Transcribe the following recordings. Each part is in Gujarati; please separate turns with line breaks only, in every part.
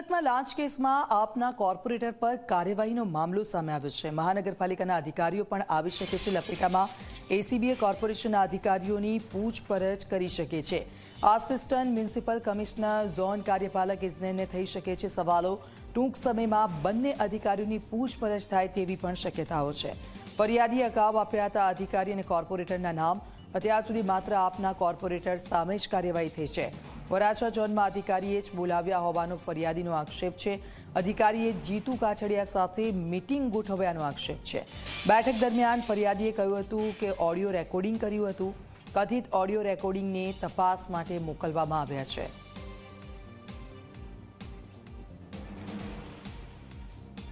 સુરતમાં લાંચ કેસમાં આપના કોર્પોરેટર પર કાર્યવાહીનો મામલો સામે આવ્યો છે. મહાનગરપાલિકાના અધિકારીઓ પણ આવી શકે છે. લપેટામાં એસીબીએ કોર્પોરેશનના અધિકારીઓની પૂછપરછ કરી શકે છે. આસિસ્ટન્ટ મ્યુનિસિપલ કમિશનર, ઝોન કાર્યપાલક ઇજનેરને થઈ શકે છે. સવાલો ટૂંક સમયમાં બંને અધિકારીઓની પૂછપરછ થાય તેવી પણ શક્યતાઓ છે. ફરિયાદીએ અગાઉ આપ્યા હતા અધિકારી અને કોર્પોરેટરના નામ, અત્યાર સુધી માત્ર આપના કોર્પોરેટર સામે જ કાર્યવાહી થઈ છે. વરાછા ઝોનમાં અધિકારીએ જ બોલાવ્યા હોવાનો ફરિયાદીનો આક્ષેપ છે. અધિકારીએ જીતુ કાછડિયા સાથે મીટિંગ ગોઠવ્યાનો આક્ષેપ છે. બેઠક દરમિયાન ફરિયાદીએ કહ્યું હતું કે ઓડિયો રેકોર્ડિંગ કર્યું હતું. કથિત ઓડિયો રેકોર્ડિંગને તપાસ માટે મોકલવામાં આવ્યા છે.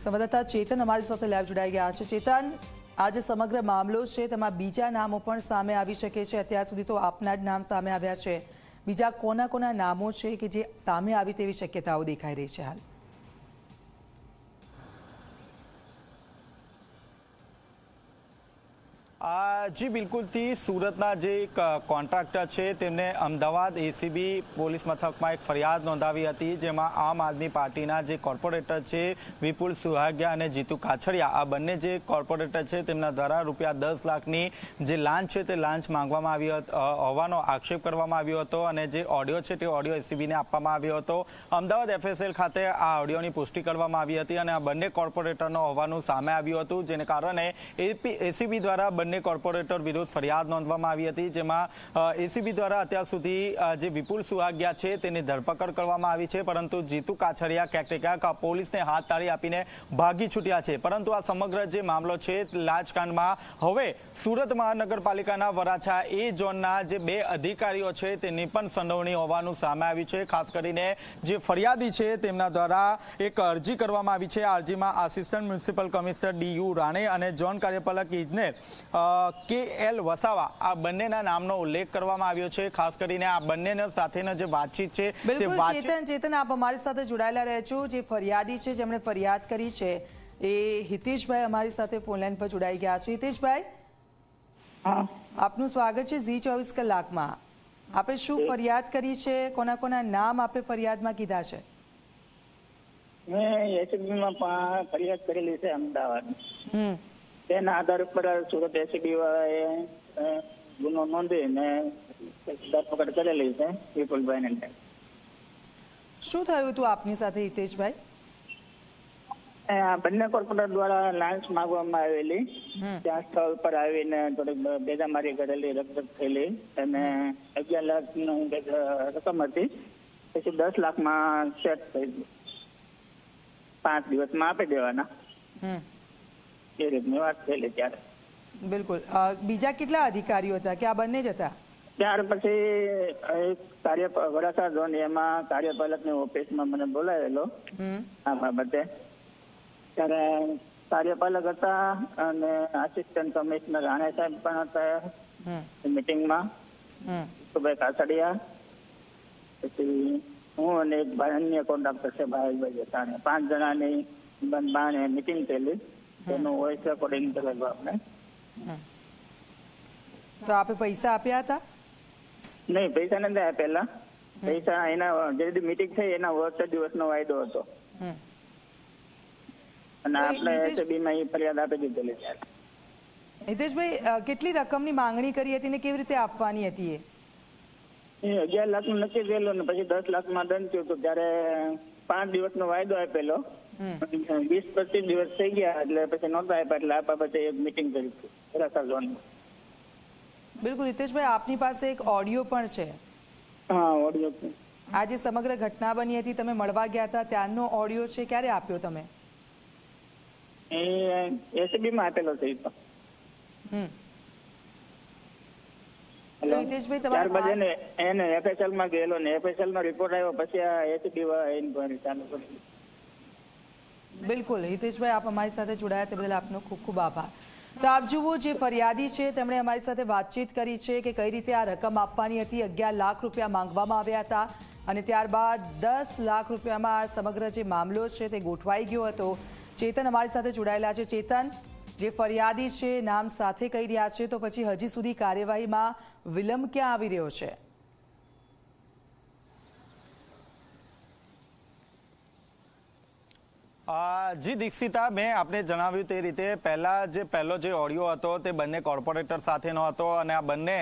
સંવાદદાતા ચેતન અમારી સાથે લાઈવ જોડાઈ ગયા છે. ચેતન આ જે સમગ્ર મામલો છે, તેમાં બીજા નામો પણ સામે આવી શકે છે. અત્યાર સુધી તો આપના જ નામ સામે આવ્યા છે. બીજા કોના કોના નામો છે કે જે સામે આવી તેવી શક્યતાઓ દેખાઈ રહી છે હાલ?
જી બિલકુલથી સુરતના જે કોન્ટ્રાક્ટર છે તેમને અમદાવાદ એસીબી પોલીસ મથકમાં એક ફરિયાદ નોંધાવી હતી જેમાં આમ આદમી પાર્ટીના જે કોર્પોરેટર છે વિપુલ સુહાગિયા અને જીતુ કાછડિયા, આ બંને જે કોર્પોરેટર છે તેમના દ્વારા રૂપિયા દસ લાખની જે લાંચ છે તે લાંચ માંગવામાં આવી હોવાનો આક્ષેપ કરવામાં આવ્યો હતો અને જે ઓડિયો છે તે ઓડિયો એસીબીને આપવામાં આવ્યો હતો. અમદાવાદ એફએસએલ ખાતે આ ઓડિયોની પુષ્ટિ કરવામાં આવી હતી અને આ બંને કોર્પોરેટરનો હોવાનું સામે આવ્યું હતું, જેને કારણે એસીબી દ્વારા બંને કોર્પોરેટર વિરુદ્ધ ફરિયાદ નોંધવામાં આવી હતી, જેમાં એસીબી દ્વારા અત્યાર સુધી જે વિપુલ સુહાગ્યા છે તેની ધરપકડ કરવામાં આવી છે, પરંતુ જીતુ કાછડિયા ક્યાંક ક્યાંક પોલીસને હાથ તાળી આપીને ભાગી છૂટ્યા છે. પરંતુ આ સમગ્ર જે મામલો છે લાજકાંડમાં હવે સુરત મહાનગરપાલિકાના વરાછા એ ઝોનના જે બે અધિકારીઓ છે, તેની પણ સંડોવણી હોવાનું સામે આવ્યું છે. ખાસ કરીને જે ફરિયાદી છે, તેમના દ્વારા એક અરજી કરવામાં આવી છે. આ અરજીમાં assistant municipal commissioner D U Rane અને ઝોન કાર્યપાલક ઇજનેર કે એલ વસાવા આ બંનેના નામનો ઉલ્લેખ કરવામાં આવ્યો છે. ખાસ કરીને આ બંનેના સાથેનો જે વાતચીત છે તે
ચેતન ચેતન આપ અમારી સાથે જોડાયેલા રહેજો જે ફરિયાદી છે જેમણે ફરિયાદ કરી છે એ હિતેશભાઈ અમારી સાથે ફોનલાઈન પર જોડાઈ ગયા છે. હિતેશભાઈ? આપનું સ્વાગત છે ઝી ચોવીસ કલાકમાં. આપે શું ફરિયાદ કરી છે? કોના કોના નામ આપે ફરિયાદમાં કીધા છે?
મેં એસીબીમાં ફરિયાદ કરેલી છે અમદાવાદ તેના આધાર ઉપર સુરત એસીબી વાળાએ ગુનો નોંધીને ધરપકડ કરેલી છે વિપુલભાઈને
શું થયું હતું આપની સાથે હિતેશભાઈ?
બંને કોર્પોરેટર દ્વારા લાંચ માંગવામાં આવેલી. ત્યાં સ્થળ પર આવીને થોડીક બેદામારી કરેલી રકઝક થયેલી. અને અગિયાર લાખની કંઈક રકમ હતી. પછી દસ લાખમાં સેટ થઈ ગયું પાંચ દિવસમાં આપી દેવાના. વાત થયેલી ત્યારે
બિલકુલ બીજા કેટલા અધિકારીઓ હતા કે આ બંને જ હતા
ત્યાર પછી એક કાર્ય વડાસા ઝોન એમાં કાર્યપાલકની ઓફિસમાં મને બોલાવેલો આ બાબતે ત્યારે કાર્યપાલક હતા અને આસિસ્ટન્ટ કમિશનર રાણે સાહેબ પણ હતા
મિટિંગ
મિટિંગમાં
હમ
સુભાઈ કાછડિયા પછી હું અને એક ભાઈ અન્ય કોન્ટ્રાક્ટર છે ભાઈ સાણે પાંચ જણાની બાણે મિટિંગ થયેલી તેનું વોઇસ રેકોર્ડિંગ કરેલું આપણે
તો આપે પૈસા આપ્યા હતા?
નહીં પૈસા નથી આપેલા. પૈસા એના જે મીટિંગ થઈ એના વર્ષ દિવસનો વાયદો હતો. અને આપણે એસબી માં એ ફરિયાદ આપી દીધેલી ત્યારે
હિતેશભાઈ કેટલી કેટલી રકમની માંગણી કરી હતી ને કેવી રીતે આપવાની હતી એ?
એ અગિયાર લાખનું નક્કી થયેલું ને પછી દસ લાખમાં દંડ થયું હતું ત્યારે પાંચ દિવસનો વાયદો આપેલો. વીસ પચીસ દિવસ થઈ ગયા એટલે પછી નહોતા આપ્યા એટલે આ બાબતે એક મિટિંગ કરી હતી ઝોનમાં
બિલકુલ હિતેશભાઈ આપની પાસે એક ઓડિયો પણ છે.
હા ઓડિયો
આ જે સમગ્ર ઘટના બની હતી તમે મળવા ગયા હતા ત્યારનો ઓડિયો છે ક્યારે આપ્યો તમે?
એ એસએબી માં આપેલો છે એ તો.
હમ.
એને એફએસએલમાં ગયેલો ને એફએસએલ નો રિપોર્ટ આવ્યો પછી આ એસબી ઇન્કવાયરી ચાલુ કરી
બિલકુલ, હિતેશભાઈ, આપ અમારી સાથે જોડાયા તે બદલ આપનો ખૂબ ખૂબ આભાર. તો આપ જુઓ જે ફરિયાદી છે, તેમણે અમારી સાથે વાતચીત કરી છે કે કઈ રીતે આ રકમ આપવાની હતી, અગિયાર લાખ રૂપિયા માંગવામાં આવ્યા હતા અને ત્યારબાદ દસ લાખ રૂપિયામાં આ સમગ્ર જે મામલો છે તે ગોઠવાઈ ગયો હતો. ચેતન અમારી સાથે જોડાયેલા છે. ચેતન, જે ફરિયાદી છે, નામ સાથે કહી રહ્યા છે, તો પછી હજી સુધી કાર્યવાહીમાં વિલંબ ક્યાં આવી રહ્યો છે?
જી દીક્ષિતા, મેં આપને જણાવ્યું તે રીતે પહેલા જે પહેલો જે ઓડિયો હતો તે બંને કોર્પોરેટર સાથેનો હતો અને આ બંને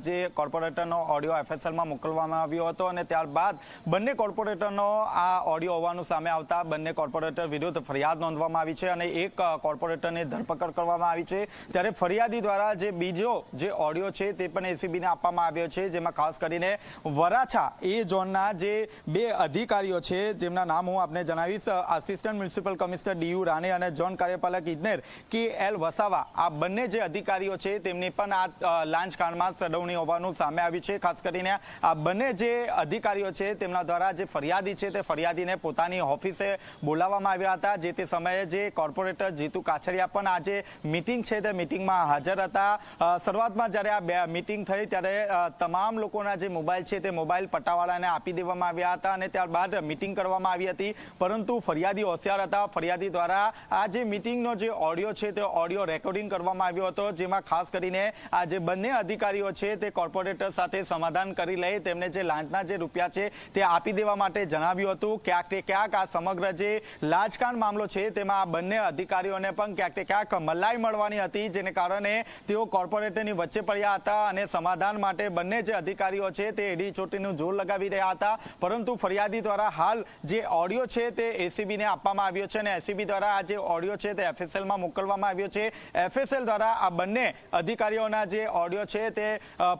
જે કોર્પોરેટરનો ઓડિયો એફએસએલમાં મોકલવામાં આવ્યો હતો અને ત્યારબાદ બંને કોર્પોરેટરનો આ ઓડિયો હોવાનું સામે આવતા બંને કોર્પોરેટર વિરુદ્ધ ફરિયાદ નોંધવામાં આવી છે અને એક કોર્પોરેટરની ધરપકડ કરવામાં આવી છે. ત્યારે ફરિયાદી દ્વારા જે બીજો જે ઓડિયો છે તે પણ એસીબીને આપવામાં આવ્યો છે, જેમાં ખાસ કરીને વરાછા એ ઝોનના જે બે અધિકારીઓ છે, જેમના નામ હું આપને જણાવીશ assistant municipal commissioner DU Rane અને ઝોન કાર્યપાલક ઇજનેર કે એલ વસાવા, આ બંને જે અધિકારીઓ છે, તેમની પણ આ લાંચ લાંચકાંડમાં સડવણી હોવાનું સામે આવ્યું છે. ખાસ કરીને આ બંને જે અધિકારીઓ છે, તેમના દ્વારા જે ફરિયાદી છે, તે ફરિયાદીને પોતાની ઓફિસે બોલાવવામાં આવ્યા હતા. જે તે સમયે જે કોર્પોરેટર જીતુ કાછડિયા પણ આજે મિટિંગ છે, તે મિટિંગમાં હાજર હતા. શરૂઆતમાં જ્યારે આ બે મિટિંગ થઈ, ત્યારે તમામ લોકોના જે મોબાઈલ છે, તે મોબાઈલ પટ્ટાવાળાને આપી દેવામાં આવ્યા હતા અને ત્યારબાદ મિટિંગ કરવામાં આવી હતી. પરંતુ ફરિયાદી હોશિયાર હતા ફરિયાદી દ્વારા આ જે મિટિંગનો જે ઓડિયો છે તે ઓડિયો રેકોર્ડિંગ કરવામાં આવ્યો હતો, જેમાં ખાસ કરીને આ જે બંને અધિકારીઓ છે તે કોર્પોરેટર સાથે સમાધાન કરી લઈ તેમને જે લાંચના જે રૂપિયા છે તે આપી દેવા માટે જણાવ્યું હતું. ક્યાંક ક્યાંક આ સમગ્ર જે લાંચકાંડ મામલો છે તેમાં આ બંને અધિકારીઓને પણ ક્યાંક ને ક્યાંક મલાઈ મળવાની હતી, જેને કારણે તેઓ કોર્પોરેટરની વચ્ચે પડ્યા હતા અને સમાધાન માટે બંને જે અધિકારીઓ છે તે એડી ચોટીનું જોર લગાવી રહ્યા હતા. પરંતુ ફરિયાદી દ્વારા હાલ જે ઓડિયો છે તે એસીબીને આપવામાં આવ્યો છે અને એસીબી દ્વારા આ જે ઓડિયો છે તે એફએસએલમાં મોકલવામાં આવ્યો છે. એફએસએલ દ્વારા આ બંને અધિકારીઓના જે ઓડિયો છે તે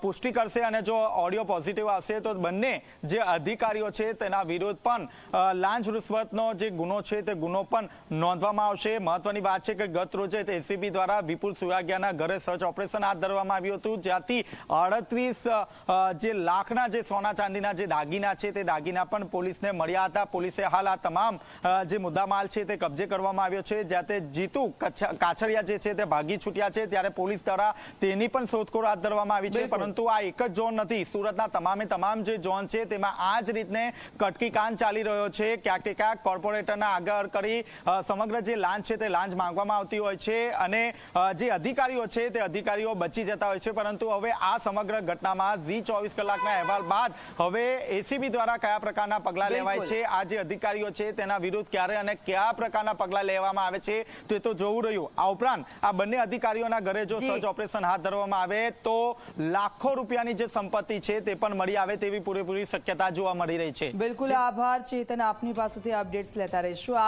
પુષ્ટિ કરશે અને જો ઓડિયો પોઝિટિવ આવશે તો બંને જે અધિકારીઓ છે તેના વિરુદ્ધ પણ લાંચ રૂશ્વતનો જે ગુનો છે તે ગુનો પણ નોંધવામાં આવશે. મહત્વની વાત છે કે ગત રોજે એસીબી દ્વારા વિપુલ સુયાગિયાના ઘરે સર્ચ ઓપરેશન હાથ ધરવામાં આવ્યું હતું. જ્યાંથી અડત્રીસ જે લાખના જે સોના ચાંદીના જે દાગીના છે તે દાગીના પણ પોલીસને મળ્યા હતા. પોલીસે હાલ આ તમામ જે જે મુદ્દામાલ છે તે કબજે કરવામાં આવ્યો છે. જ્યાં તે જીતુ કાછડિયા જે છે તે ભાગી છૂટ્યા છે. ત્યારે પોલીસ દ્વારા તેની પણ શોધખોળ હાથ ધરવામાં આવી છે. પરંતુ આ એક જ ઝોન નથી. સુરતના તમામે તમામ જે ઝોન છે તેમાં આ જ રીતને કટકી કાંડ ચાલી રહ્યો છે. ક્યાંક ક્યાંક કોર્પોરેટરના આગળ કરી સમગ્ર જે લાંચ છે તે લાંચ માંગવામાં આવતી હોય છે અને જે અધિકારીઓ છે તે અધિકારીઓ બચી જતા હોય છે. પરંતુ હવે આ સમગ્ર ઘટનામાં ઝી ચોવીસ કલાકના અહેવાલ બાદ હવે એસીબી દ્વારા કયા પ્રકારના પગલાં લેવાય છે? આ જે અધિકારીઓ છે તેના વિરુદ્ધ ક્યારે અને કયા પ્રકારના પગલાં લેવામાં આવે છે તે તો જોવું રહ્યું. આ ઉપરાંત આ બંને અધિકારીઓના ઘરે જો. સર્ચ ઓપરેશન હાથ ધરવામાં આવે તો લાખો રૂપિયાની જે સંપત્તિ છે તે પણ મળી આવે તેવી પૂરેપૂરી શક્યતા જોવા મળી રહી છે.
બિલકુલ આભાર ચેતન આપની પાસેથી અપડેટ્સ લેતા રહીશું.